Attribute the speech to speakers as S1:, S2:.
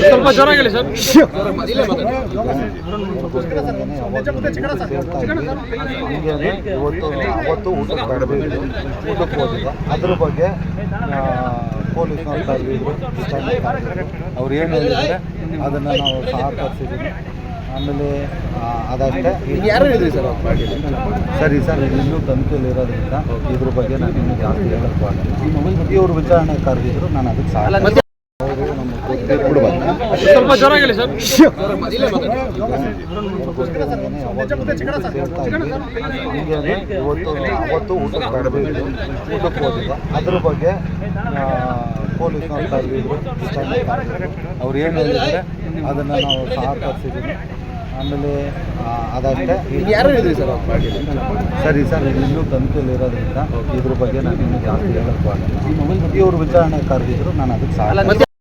S1: ಸ್ವಲ್ಪ ಜೋರಾಗಿ ಹೇಳಿ ಸರ್.
S2: ಹಂಗೇನೆ ಇವತ್ತು ಅವತ್ತು ಊಟಕ್ಕೆ ಅದ್ರ ಬಗ್ಗೆ ಪೊಲೀಸ್ನವ್ರು ಕರೆದಿದ್ರು ವಿಚಾರಣೆ ಕರೆದಿದ್ರು. ಅವ್ರು ಏನು ಹೇಳಿದ್ರೆ ಅದನ್ನು ನಾವು ಸಹಕರಿಸಿದ್ದೀವಿ ಆಮೇಲೆ ಆ, ಅದಷ್ಟೇ
S3: ಯಾರು ಹೇಳಿದ್ರಿ ಸರ್
S2: ಸರಿ ಸರ್ ಇನ್ನೂ ತನಿಖೆಯಲ್ಲಿ ಇರೋದ್ರಿಂದ ಇದ್ರ ಬಗ್ಗೆ ನಾನು ನಿಮಗೆ ಜಾಸ್ತಿ ಹೇಳಕ್ಕೆ ಆಗಲ್ಲ. ಇವ್ರು ವಿಚಾರಣೆ ಕರೆದಿದ್ರು ನಾನು ಅದಕ್ಕೆ ಸಹ
S1: ಸ್ವಲ್ಪ ಹೇಳಿ ಸರ್
S2: ಇವತ್ತು ಅವತ್ತು ಊಟಕ್ಕೆ ಕರೆದಿದ್ರು ಊಟಕ್ಕೆ ಹೋಗಿಲ್ಲ ಅದ್ರ ಬಗ್ಗೆ ಪೊಲೀಸ್ನವ್ರು. ಅವ್ರು ಏನು ಹೇಳಿದ್ರೆ ಅದನ್ನ ನಾವು ಸಹಕರಿಸಿದ್ದೀವಿ ಆಮೇಲೆ ಅದಷ್ಟೇ
S3: ಯಾರು ಹೇಳಿದ್ರಿ ಸರ್
S2: ಸರಿ ಸರ್ ಇನ್ನು ಇನ್ನೂ ತನಿಖೆಯಲ್ಲಿ ಇರೋದ್ರಿಂದ ಇದ್ರ ಬಗ್ಗೆ ನಾನು ಇನ್ನೂ ಜಾಸ್ತಿ ಹೇಳಕ್ಕೆ ಇವರು ವಿಚಾರಣೆ ಕರೆದಿದ್ರು ನಾನು ಅದಕ್ಕೆ ಸಹ